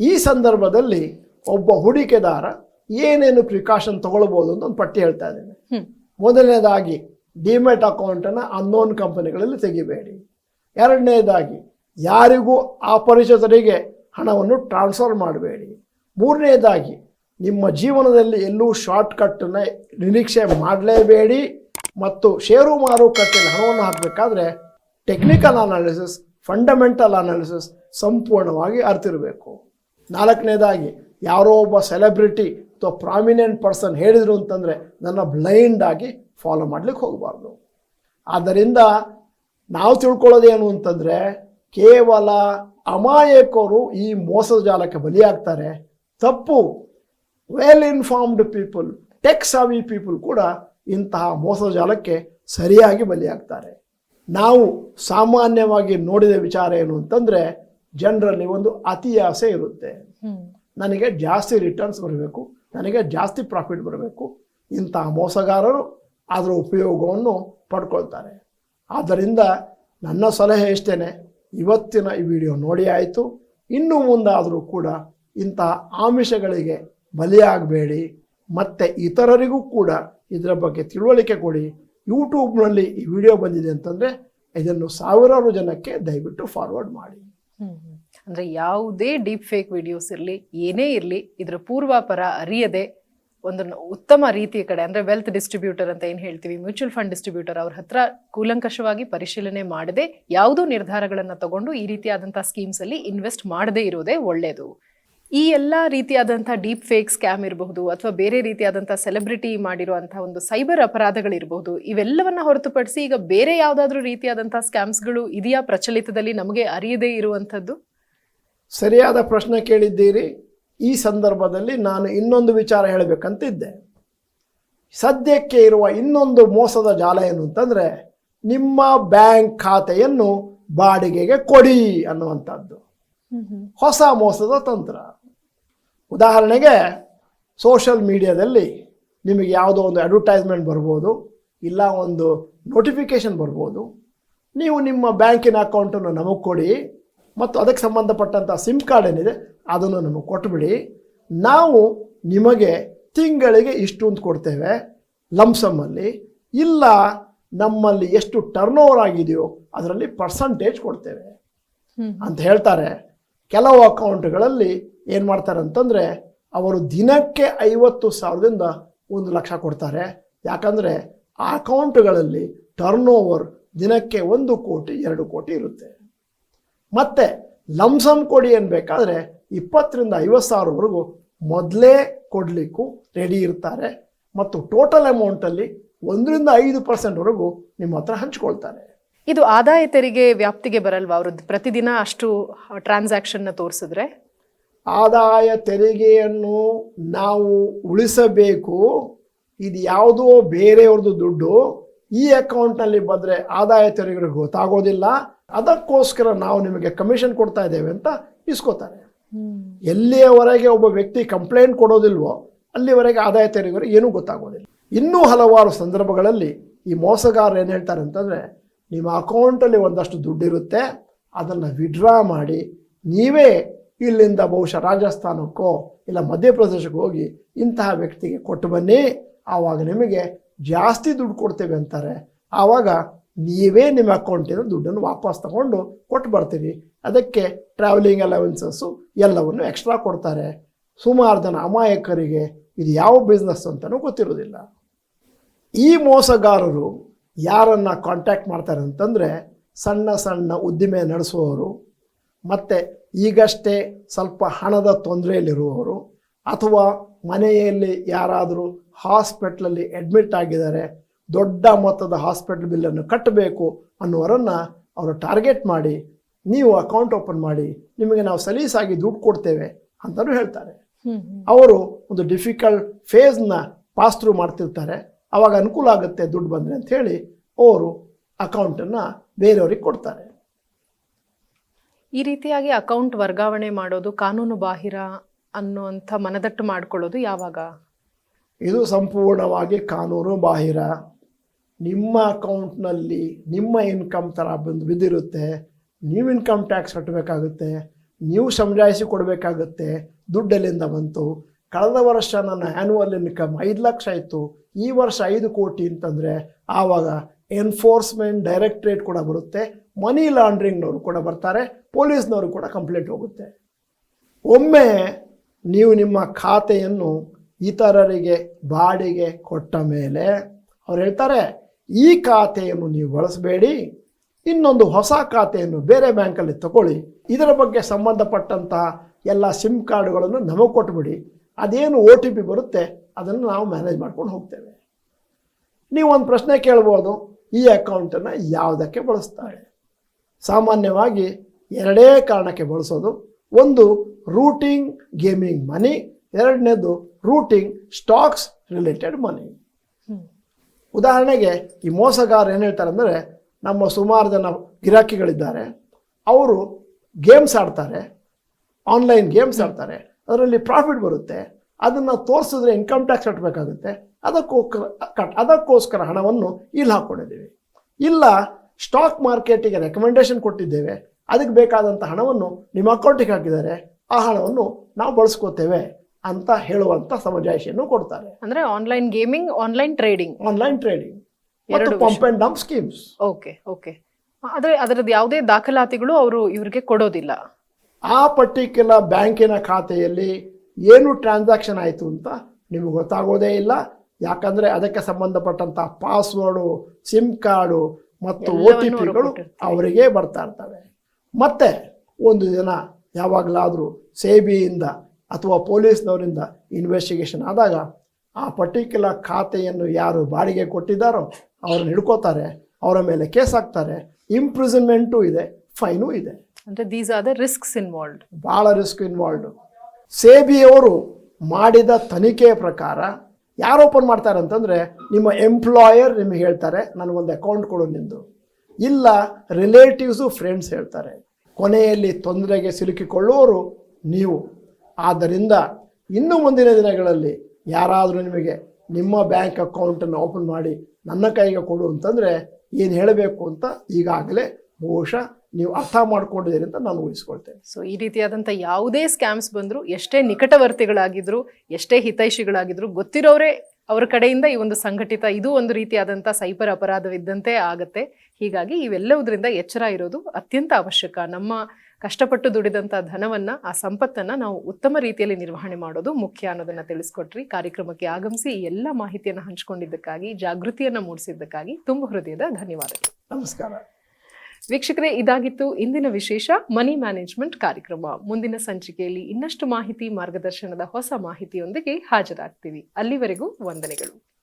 ಈ ಸಂದರ್ಭದಲ್ಲಿ ಒಬ್ಬ ಹೂಡಿಕೆದಾರ ಏನೇನು ಪ್ರಿಕಾಷನ್ ತಗೊಳ್ಬೋದು ಅಂತ ಒಂದು ಪಟ್ಟಿ ಹೇಳ್ತಾ ಇದ್ದೇನೆ. ಮೊದಲನೇದಾಗಿ ಡಿಮೆಟ್ ಅಕೌಂಟನ್ನು ಅನ್ನೋನ್ ಕಂಪನಿಗಳಲ್ಲಿ ತೆಗಿಬೇಡಿ. ಎರಡನೇದಾಗಿ ಯಾರಿಗೂ ಅಪರಿಚಿತರಿಗೆ ಹಣವನ್ನು ಟ್ರಾನ್ಸ್ಫರ್ ಮಾಡಬೇಡಿ. ಮೂರನೇದಾಗಿ ನಿಮ್ಮ ಜೀವನದಲ್ಲಿ ಎಲ್ಲೂ ಶಾರ್ಟ್ಕಟ್ಟನ್ನು ನಿರೀಕ್ಷೆ ಮಾಡಲೇಬೇಡಿ ಮತ್ತು ಷೇರು ಮಾರುಕಟ್ಟೆಯಲ್ಲಿ ಹಣವನ್ನು ಹಾಕಬೇಕಾದ್ರೆ ಟೆಕ್ನಿಕಲ್ ಅನಾಲಿಸಿಸ್ ಫಂಡಮೆಂಟಲ್ ಅನಾಲಿಸಿಸ್ ಸಂಪೂರ್ಣವಾಗಿ ಅರ್ತಿರಬೇಕು. ನಾಲ್ಕನೇದಾಗಿ, ಯಾರೋ ಒಬ್ಬ ಸೆಲೆಬ್ರಿಟಿ ಅಥವಾ ಪ್ರಾಮಿನೆಂಟ್ ಪರ್ಸನ್ ಹೇಳಿದರು ಅಂತಂದರೆ ನನ್ನ ಬ್ಲೈಂಡ್ ಆಗಿ ಫಾಲೋ ಮಾಡ್ಲಿಕ್ಕೆ ಹೋಗಬಾರ್ದು. ಆದ್ದರಿಂದ ನಾವು ತಿಳ್ಕೊಳ್ಳೋದೇನು ಅಂತಂದರೆ, ಕೇವಲ ಅಮಾಯಕರು ಈ ಮೋಸದ ಜಾಲಕ್ಕೆ ಬಲಿಯಾಗ್ತಾರೆ. ತಪ್ಪು well informed people tech savvy people ಕೂಡ ಇಂತಹ ಮೋಸದ ಜಾಲಕ್ಕೆ ಸರಿಯಾಗಿ ಬಲಿಯಾಗ್ತಾರೆ. ನಾವು ಸಾಮಾನ್ಯವಾಗಿ ನೋಡಿದ ವಿಚಾರ ಏನು ಅಂತಂದರೆ ಜನರಲ್ಲಿ ಒಂದು ಅತಿ ಆಸೆ ಇರುತ್ತೆ. ನನಗೆ ಜಾಸ್ತಿ ರಿಟರ್ನ್ಸ್ ಬರಬೇಕು ನನಗೆ ಜಾಸ್ತಿ ಪ್ರಾಫಿಟ್ ಬರಬೇಕು ಇಂಥ ಮೋಸಗಾರರು ಅದರ ಉಪಯೋಗವನ್ನು ಪಡ್ಕೊಳ್ತಾರೆ. ಆದ್ದರಿಂದ ನನ್ನ ಸಲಹೆ ಇಷ್ಟೇ ಇವತ್ತಿನ ಈ ವಿಡಿಯೋ ನೋಡಿ ಆಯಿತು. ಇನ್ನು ಮುಂದಾದರೂ ಕೂಡ ಇಂತಹ ಆಮಿಷಗಳಿಗೆ ಬಲಿಯಾಗಬೇಡಿ. ಮತ್ತು ಇತರರಿಗೂ ಕೂಡ ಇದರ ಬಗ್ಗೆ ತಿಳುವಳಿಕೆ ಕೊಡಿ. ಯೂಟ್ಯೂಬ್ನಲ್ಲಿ ಈ ವಿಡಿಯೋ ಬಂದಿದೆ ಅಂತಂದರೆ ಇದನ್ನು ಸಾವಿರಾರು ಜನಕ್ಕೆ ದಯವಿಟ್ಟು ಫಾರ್ವರ್ಡ್ ಮಾಡಿ. ಅಂದ್ರೆ ಯಾವುದೇ ಡೀಪ್ ಫೇಕ್ ವಿಡಿಯೋಸ್ ಇರಲಿ, ಏನೇ ಇರಲಿ, ಇದರ ಪೂರ್ವಾಪರ ಅರಿಯದೆ ಒಂದು ಉತ್ತಮ ರೀತಿಯ ಕಡೆ, ಅಂದ್ರೆ ವೆಲ್ತ್ ಡಿಸ್ಟ್ರಿಬ್ಯೂಟರ್ ಅಂತ ಏನ್ ಹೇಳ್ತೀವಿ ಮ್ಯೂಚುವಲ್ ಫಂಡ್ ಡಿಸ್ಟ್ರಿಬ್ಯೂಟರ್ ಅವ್ರ ಹತ್ರ ಕೂಲಂಕಷವಾಗಿ ಪರಿಶೀಲನೆ ಮಾಡದೆ, ಯಾವುದೋ ನಿರ್ಧಾರಗಳನ್ನ ತಗೊಂಡು ಈ ರೀತಿಯಾದಂತಹ ಸ್ಕೀಮ್ಸ್ ಅಲ್ಲಿ ಇನ್ವೆಸ್ಟ್ ಮಾಡದೇ ಇರೋದೇ ಒಳ್ಳೆಯದು ಈ ಎಲ್ಲ ರೀತಿಯಾದಂಥ ಡೀಪ್ ಫೇಕ್ ಸ್ಕ್ಯಾಮ್ ಇರಬಹುದು ಅಥವಾ ಬೇರೆ ರೀತಿಯಾದಂಥ ಸೆಲೆಬ್ರಿಟಿ ಮಾಡಿರುವಂಥ ಒಂದು ಸೈಬರ್ ಅಪರಾಧಗಳಿರಬಹುದು ಇವೆಲ್ಲವನ್ನ ಹೊರತುಪಡಿಸಿ ಈಗ ಬೇರೆ ಯಾವುದಾದ್ರೂ ರೀತಿಯಾದಂಥ ಸ್ಕ್ಯಾಮ್ಸ್ಗಳು ಇದೆಯಾ ಪ್ರಚಲಿತದಲ್ಲಿ ನಮಗೆ ಅರಿಯದೇ ಇರುವಂಥದ್ದು? ಸರಿಯಾದ ಪ್ರಶ್ನೆ ಕೇಳಿದ್ದೀರಿ. ಈ ಸಂದರ್ಭದಲ್ಲಿ ನಾನು ಇನ್ನೊಂದು ವಿಚಾರ ಹೇಳಬೇಕಂತಿದ್ದೆ. ಸದ್ಯಕ್ಕೆ ಇರುವ ಇನ್ನೊಂದು ಮೋಸದ ಜಾಲ ಏನು ಅಂತಂದರೆ ನಿಮ್ಮ ಬ್ಯಾಂಕ್ ಖಾತೆಯನ್ನು ಬಾಡಿಗೆಗೆ ಕೊಡಿ ಅನ್ನುವಂಥದ್ದು. ಹೊಸ ಮೋಸದ ತಂತ್ರ. ಉದಾಹರಣೆಗೆ ಸೋಷಲ್ ಮೀಡಿಯಾದಲ್ಲಿ ನಿಮಗೆ ಯಾವುದೋ ಒಂದು ಅಡ್ವರ್ಟೈಸ್ಮೆಂಟ್ ಬರ್ಬೋದು ಇಲ್ಲ ಒಂದು ನೋಟಿಫಿಕೇಷನ್ ಬರ್ಬೋದು. ನೀವು ನಿಮ್ಮ ಬ್ಯಾಂಕಿನ ಅಕೌಂಟನ್ನು ನಮಗೆ ಕೊಡಿ ಮತ್ತು ಅದಕ್ಕೆ ಸಂಬಂಧಪಟ್ಟಂಥ ಸಿಮ್ ಕಾರ್ಡ್ ಏನಿದೆ ಅದನ್ನು ನಮಗೆ ಕೊಟ್ಟುಬಿಡಿ ನಾವು ನಿಮಗೆ ತಿಂಗಳಿಗೆ ಇಷ್ಟು ಅಂತ ಕೊಡ್ತೇವೆ ಲಮ್ಸಮ್ಮಲ್ಲಿ ಇಲ್ಲ ನಮ್ಮಲ್ಲಿ ಎಷ್ಟು ಟರ್ನ್ ಓವರ್ ಆಗಿದೆಯೋ ಅದರಲ್ಲಿ ಪರ್ಸಂಟೇಜ್ ಕೊಡ್ತೇವೆ. ಅಂತ ಹೇಳ್ತಾರೆ. ಕೆಲವು ಅಕೌಂಟ್ಗಳಲ್ಲಿ ಏನು ಮಾಡ್ತಾರೆ ಅಂತಂದರೆ ಅವರು ದಿನಕ್ಕೆ ಐವತ್ತು ಸಾವಿರದಿಂದ ಒಂದು ಲಕ್ಷ ಕೊಡ್ತಾರೆ. ಯಾಕಂದರೆ ಆ ಅಕೌಂಟ್ಗಳಲ್ಲಿ ಟರ್ನ್ ಓವರ್ ದಿನಕ್ಕೆ ಒಂದು ಕೋಟಿ, ಎರಡು ಕೋಟಿ ಇರುತ್ತೆ. ಮತ್ತು ಲಂಸಮ್ ಕೊಡಿ ಅನ್ಬೇಕಾದ್ರೆ ಇಪ್ಪತ್ತರಿಂದ ಐವತ್ತು ಸಾವಿರವರೆಗೂ ಮೊದಲೇ ಕೊಡಲಿಕ್ಕೂ ರೆಡಿ ಇರ್ತಾರೆ. ಮತ್ತು ಟೋಟಲ್ ಅಮೌಂಟಲ್ಲಿ ಒಂದರಿಂದ ಐದು ಪರ್ಸೆಂಟ್ವರೆಗೂ ನಿಮ್ಮ ಹತ್ರ ಹಂಚ್ಕೊಳ್ತಾರೆ. ಇದು ಆದಾಯ ತೆರಿಗೆ ವ್ಯಾಪ್ತಿಗೆ ಬರಲ್ವಾ? ಅವರು ಪ್ರತಿದಿನ ಅಷ್ಟು ಟ್ರಾನ್ಸಾಕ್ಷನ್ನ ತೋರಿಸಿದ್ರೆ? ಆದಾಯ ತೆರಿಗೆಯನ್ನು ನಾವು ಉಳಿಸಬೇಕು. ಇದು ಯಾವುದೋ ಬೇರೆಯವ್ರದ್ದು ದುಡ್ಡು. ಈ ಅಕೌಂಟ್ನಲ್ಲಿ ಬಂದರೆ ಆದಾಯ ತೆರಿಗೆ ಗೊತ್ತಾಗೋದಿಲ್ಲ. ಅದಕ್ಕೋಸ್ಕರ ನಾವು ನಿಮಗೆ ಕಮಿಷನ್ ಕೊಡ್ತಾ ಇದ್ದೇವೆ ಅಂತ ಇಸ್ಕೋತಾರೆ. ಎಲ್ಲಿಯವರೆಗೆ ಒಬ್ಬ ವ್ಯಕ್ತಿ ಕಂಪ್ಲೇಂಟ್ ಕೊಡೋದಿಲ್ವೋ ಅಲ್ಲಿವರೆಗೆ ಆದಾಯ ತೆರಿಗೆ ಏನೂ ಗೊತ್ತಾಗೋದಿಲ್ಲ. ಇನ್ನೂ ಹಲವಾರು ಸಂದರ್ಭಗಳಲ್ಲಿ ಈ ಮೋಸಗಾರರು ಏನು ಹೇಳ್ತಾರೆ ಅಂತಂದರೆ ನಿಮ್ಮ ಅಕೌಂಟಲ್ಲಿ ಒಂದಷ್ಟು ದುಡ್ಡಿರುತ್ತೆ ಅದನ್ನು ವಿಡ್ರಾ ಮಾಡಿ ನೀವೇ ಇಲ್ಲಿಂದ ಬಹುಶಃ ರಾಜಸ್ಥಾನಕ್ಕೋ ಇಲ್ಲ ಮಧ್ಯಪ್ರದೇಶಕ್ಕೆ ಹೋಗಿ ಇಂತಹ ವ್ಯಕ್ತಿಗೆ ಕೊಟ್ಟು ಬನ್ನಿ. ಆವಾಗ ನಿಮಗೆ ಜಾಸ್ತಿ ದುಡ್ಡು ಕೊಡ್ತೇವೆ ಅಂತಾರೆ. ಆವಾಗ ನೀವೇ ನಿಮ್ಮ ಅಕೌಂಟಿಂದ ದುಡ್ಡನ್ನು ವಾಪಸ್ ತಗೊಂಡು ಕೊಟ್ಟು ಬರ್ತೀರಿ. ಅದಕ್ಕೆ ಟ್ರಾವೆಲಿಂಗ್ ಅಲವೆನ್ಸಸ್ಸು ಎಲ್ಲವನ್ನು ಎಕ್ಸ್ಟ್ರಾ ಕೊಡ್ತಾರೆ. ಸುಮಾರು ಜನ ಅಮಾಯಕರಿಗೆ ಇದು ಯಾವ ಬಿಸ್ನೆಸ್ ಅಂತಲೂ ಗೊತ್ತಿರೋದಿಲ್ಲ ಈ ಮೋಸಗಾರರು ಯಾರನ್ನು ಕಾಂಟ್ಯಾಕ್ಟ್ ಮಾಡ್ತಾರೆ ಅಂತಂದರೆ ಸಣ್ಣ ಸಣ್ಣ ಉದ್ದಿಮೆ ನಡೆಸುವವರು, ಮತ್ತು ಈಗಷ್ಟೇ ಸ್ವಲ್ಪ ಹಣದ ತೊಂದರೆಯಲ್ಲಿರುವವರು ಅಥವಾ ಮನೆಯಲ್ಲಿ ಯಾರಾದರೂ ಹಾಸ್ಪಿಟ್ಲಲ್ಲಿ ಅಡ್ಮಿಟ್ ಆಗಿದ್ದಾರೆ ದೊಡ್ಡ ಮೊತ್ತದ ಹಾಸ್ಪಿಟ್ಲ್ ಬಿಲ್ಲನ್ನು ಕಟ್ಟಬೇಕು ಅನ್ನುವರನ್ನು ಅವರು ಟಾರ್ಗೆಟ್ ಮಾಡಿ ನೀವು ಅಕೌಂಟ್ ಓಪನ್ ಮಾಡಿ ನಿಮಗೆ ನಾವು ಸಲೀಸಾಗಿ ದುಡ್ಡು ಕೊಡ್ತೇವೆ ಅಂತಲೂ ಹೇಳ್ತಾರೆ. ಅವರು ಒಂದು ಡಿಫಿಕಲ್ಟ್ ಫೇಸ್ನ ಪಾಸ್ ಥ್ರೂ ಮಾಡ್ತಿರ್ತಾರೆ ಅವಾಗ ಅನುಕೂಲ ಆಗುತ್ತೆ ದುಡ್ಡು ಬಂದರೆ ಅಂತ ಹೇಳಿ ಅವರು ಅಕೌಂಟನ್ನು ಬೇರೆಯವ್ರಿಗೆ ಕೊಡ್ತಾರೆ. ಈ ರೀತಿಯಾಗಿ ಅಕೌಂಟ್ ವರ್ಗಾವಣೆ ಮಾಡೋದು, ಕಾನೂನು ಬಾಹಿರ ಅನ್ನುವಂಥ ಮನದಟ್ಟು ಮಾಡಿಕೊಳ್ಳೋದು ಯಾವಾಗ? ಇದು ಸಂಪೂರ್ಣವಾಗಿ ಕಾನೂನು ಬಾಹಿರ. ನಿಮ್ಮ ಅಕೌಂಟ್ನಲ್ಲಿ ನಿಮ್ಮ ಇನ್ಕಮ್ ಥರ ಬಂದು, ಬಿದ್ದಿರುತ್ತೆ. ನೀವು ಇನ್ಕಮ್ ಟ್ಯಾಕ್ಸ್ ಕಟ್ಟಬೇಕಾಗುತ್ತೆ. ನೀವು ಸಮಜಾಯಿಸಿ ಕೊಡಬೇಕಾಗುತ್ತೆ. ದುಡ್ಡಲ್ಲಿಂದ ಬಂತು. ಕಳೆದ ವರ್ಷ ನನ್ನ ಆ್ಯನ್ಯುವಲ್ ಇನ್ಕಮ್ ಐದು ಲಕ್ಷ ಇತ್ತು. ಈ ವರ್ಷ ಐದು ಕೋಟಿ ಅಂತಂದರೆ ಆವಾಗ ಎನ್ಫೋರ್ಸ್ಮೆಂಟ್ ಡೈರೆಕ್ಟ್ರೇಟ್ ಕೂಡ ಬರುತ್ತೆ. ಮನಿ ಲಾಂಡ್ರಿಂಗ್ನವರು ಕೂಡ ಬರ್ತಾರೆ ಪೊಲೀಸ್ನವರು ಕೂಡ ಕಂಪ್ಲೇಂಟ್ ಹೋಗುತ್ತೆ. ಒಮ್ಮೆ ನೀವು ನಿಮ್ಮ ಖಾತೆಯನ್ನು ಇತರರಿಗೆ ಬಾಡಿಗೆ ಕೊಟ್ಟ ಮೇಲೆ ಅವ್ರು ಹೇಳ್ತಾರೆ, ಈ ಖಾತೆಯನ್ನು ನೀವು ಬಳಸಬೇಡಿ, ಇನ್ನೊಂದು ಹೊಸ ಖಾತೆಯನ್ನು ಬೇರೆ ಬ್ಯಾಂಕಲ್ಲಿ ತಗೊಳ್ಳಿ, ಇದರ ಬಗ್ಗೆ ಸಂಬಂಧಪಟ್ಟಂತಹ ಎಲ್ಲ ಸಿಮ್ ಕಾರ್ಡ್ಗಳನ್ನು ನಮಗೆ ಕೊಟ್ಬಿಡಿ, ಅದೇನು ಒ ಟಿ ಪಿ ಬರುತ್ತೆ, ಅದನ್ನು ನಾವು ಮ್ಯಾನೇಜ್ ಮಾಡ್ಕೊಂಡು ಹೋಗ್ತೇವೆ. ನೀವು ಒಂದು ಪ್ರಶ್ನೆ ಕೇಳ್ಬೋದು, ಈ ಅಕೌಂಟನ್ನು ಯಾವುದಕ್ಕೆ ಬಳಸ್ತಾರೆ? ಸಾಮಾನ್ಯವಾಗಿ ಎರಡೇ ಕಾರಣಕ್ಕೆ ಬಳಸೋದು. ಒಂದು ರೂಟಿಂಗ್ ಗೇಮಿಂಗ್ ಮನಿ ಎರಡನೇದು ರೂಟಿಂಗ್ ಸ್ಟಾಕ್ಸ್ ರಿಲೇಟೆಡ್ ಮನಿ. ಉದಾಹರಣೆಗೆ ಈ ಮೋಸಗಾರ ಏನು ಹೇಳ್ತಾರೆ ಅಂದರೆ ನಮ್ಮ ಸುಮಾರು ಜನ ಗಿರಾಕಿಗಳಿದ್ದಾರೆ. ಅವರು ಗೇಮ್ಸ್ ಆಡ್ತಾರೆ ಆನ್ಲೈನ್ ಗೇಮ್ಸ್ ಆಡ್ತಾರೆ. ಅದರಲ್ಲಿ ಪ್ರಾಫಿಟ್ ಬರುತ್ತೆ. ಅದನ್ನು ತೋರಿಸಿದ್ರೆ ಇನ್ಕಮ್ ಟ್ಯಾಕ್ಸ್ ಕಟ್ಟಬೇಕಾಗುತ್ತೆ ಅದಕ್ಕೋಸ್ಕರ ಕಟ್ ಅದಕ್ಕೋಸ್ಕರ ಹಣವನ್ನು ಇಲ್ಲಿ ಹಾಕ್ಕೊಂಡಿದ್ದೀವಿ ಇಲ್ಲ ಸ್ಟಾಕ್ ಮಾರ್ಕೆಟಿಗೆ ರೆಕಮೆಂಡೇಶನ್ ಕೊಟ್ಟಿದ್ದೇವೆ. ಅದಕ್ಕೆ ಬೇಕಾದಂಥ ಹಣವನ್ನು ನಿಮ್ಮ ಅಕೌಂಟಿಗೆ ಹಾಕಿದ್ದಾರೆ ಆ ಹಣವನ್ನು ನಾವು ಬಳಸ್ಕೋತೇವೆ ಅಂತ ಹೇಳುವಂತ ಸಮಜಾಯಿಷಿಯನ್ನು ಕೊಡ್ತಾರೆ. ಅಂದ್ರೆ online gaming online trading online trading ಎರಡು pump and dump schemes okay okay ಆದ್ರೆ ಅದರದ್ದು ಯಾವುದೇ ದಾಖಲಾತಿಗಳು ಅವರು ಇವರಿಗೆ ಕೊಡೋದಿಲ್ಲ. ಆ ಪರ್ಟಿಕ್ಯುಲರ್ ಬ್ಯಾಂಕಿನ ಖಾತೆಯಲ್ಲಿ ಏನು ಟ್ರಾನ್ಸಾಕ್ಷನ್ ಆಯಿತು ಅಂತ ನಿಮಗೆ ಗೊತ್ತಾಗೋದೇ ಇಲ್ಲ. ಯಾಕಂದರೆ ಅದಕ್ಕೆ ಸಂಬಂಧಪಟ್ಟಂಥ ಪಾಸ್ವರ್ಡು ಸಿಮ್ ಕಾರ್ಡು ಮತ್ತು ಓ ಟಿ ಪಿಗಳು. ಅವರಿಗೆ ಬರ್ತಾ ಇರ್ತವೆ. ಮತ್ತೆ ಒಂದು ದಿನ ಯಾವಾಗಲಾದರೂ ಸೇಬಿಯಿಂದ ಅಥವಾ ಪೊಲೀಸ್ನವರಿಂದ ಇನ್ವೆಸ್ಟಿಗೇಷನ್ ಆದಾಗ ಆ ಪರ್ಟಿಕ್ಯುಲರ್ ಖಾತೆಯನ್ನು ಯಾರು ಬಾಡಿಗೆ ಕೊಟ್ಟಿದ್ದಾರೋ ಅವ್ರನ್ನ ಹಿಡ್ಕೋತಾರೆ ಅವರ ಮೇಲೆ ಕೇಸ್ ಹಾಕ್ತಾರೆ ಇಂಪ್ರಿಸನ್ಮೆಂಟು ಇದೆ ಫೈನು ಇದೆ. ಅಂದರೆ these are the risks involved ಭಾಳ ರಿಸ್ಕ್ ಇನ್ವಾಲ್ವ್ಡು ಸೇಬಿಯವರು ಮಾಡಿದ ತನಿಖೆಯ ಪ್ರಕಾರ ಯಾರು ಓಪನ್ ಮಾಡ್ತಾರೆ ಅಂತಂದರೆ ನಿಮ್ಮ ಎಂಪ್ಲಾಯರ್ ನಿಮಗೆ ಹೇಳ್ತಾರೆ, ನನಗೊಂದು ಅಕೌಂಟ್ ಕೊಡು ನಿಂದು ಇಲ್ಲ ರಿಲೇಟಿವ್ಸು ಫ್ರೆಂಡ್ಸ್ ಹೇಳ್ತಾರೆ. ಕೊನೆಯಲ್ಲಿ ತೊಂದರೆಗೆ ಸಿಲುಕಿಕೊಳ್ಳುವವರು ನೀವು. ಆದ್ದರಿಂದ ಇನ್ನು ಮುಂದಿನ ದಿನಗಳಲ್ಲಿ ಯಾರಾದರೂ ನಿಮಗೆ ನಿಮ್ಮ ಬ್ಯಾಂಕ್ ಅಕೌಂಟನ್ನು ಓಪನ್ ಮಾಡಿ ನನ್ನ ಕೈಗೆ ಕೊಡು ಅಂತಂದರೆ ಏನು ಹೇಳಬೇಕು ಅಂತ ಈಗಾಗಲೇ ಬಹುಶಃ ನೀವು ಅರ್ಥ ಮಾಡ್ಕೊಂಡಿದ್ದೀರಿ ಅಂತ ನಾನು ಊಹಿಸ್ಕೊಳ್ತೇನೆ. ಸೊ ಈ ರೀತಿಯಾದಂಥ ಯಾವುದೇ ಸ್ಕ್ಯಾಮ್ಸ್ ಬಂದರೂ ಎಷ್ಟೇ ನಿಕಟವರ್ತಿಗಳಾಗಿದ್ರು ಎಷ್ಟೇ ಹಿತೈಷಿಗಳಾಗಿದ್ರು ಗೊತ್ತಿರೋರೇ ಅವರ ಕಡೆಯಿಂದ ಈ ಒಂದು ಸಂಘಟಿತ ಇದು ಒಂದು ರೀತಿಯಾದಂಥ ಸೈಬರ್ ಅಪರಾಧವಿದ್ದಂತೆ ಆಗತ್ತೆ. ಹೀಗಾಗಿ ಇವೆಲ್ಲವುದರಿಂದ ಎಚ್ಚರ ಇರೋದು ಅತ್ಯಂತ ಅವಶ್ಯಕ. ನಮ್ಮ ಕಷ್ಟಪಟ್ಟು ದುಡಿದಂಥ ಧನವನ್ನ ಆ ಸಂಪತ್ತನ್ನ ನಾವು ಉತ್ತಮ ರೀತಿಯಲ್ಲಿ ನಿರ್ವಹಣೆ ಮಾಡೋದು ಮುಖ್ಯ ಅನ್ನೋದನ್ನ ತಿಳಿಸ್ಕೊಟ್ರಿ. ಕಾರ್ಯಕ್ರಮಕ್ಕೆ ಆಗಮಿಸಿ ಎಲ್ಲ ಮಾಹಿತಿಯನ್ನು ಹಂಚಿಕೊಂಡಿದ್ದಕ್ಕಾಗಿ ಜಾಗೃತಿಯನ್ನ ಮೂಡಿಸಿದ್ದಕ್ಕಾಗಿ ತುಂಬ ಹೃದಯದ ಧನ್ಯವಾದಗಳು. ನಮಸ್ಕಾರ. ವೀಕ್ಷಕರೇ, ಇದಾಗಿತ್ತು ಇಂದಿನ ವಿಶೇಷ ಮನಿ ಮ್ಯಾನೇಜ್ಮೆಂಟ್ ಕಾರ್ಯಕ್ರಮ. ಮುಂದಿನ ಸಂಚಿಕೆಯಲ್ಲಿ ಇನ್ನಷ್ಟು ಮಾಹಿತಿ, ಮಾರ್ಗದರ್ಶನದ ಹೊಸ ಮಾಹಿತಿಯೊಂದಿಗೆ ಹಾಜರಾಗ್ತೀವಿ. ಅಲ್ಲಿವರೆಗೂ ವಂದನೆಗಳು.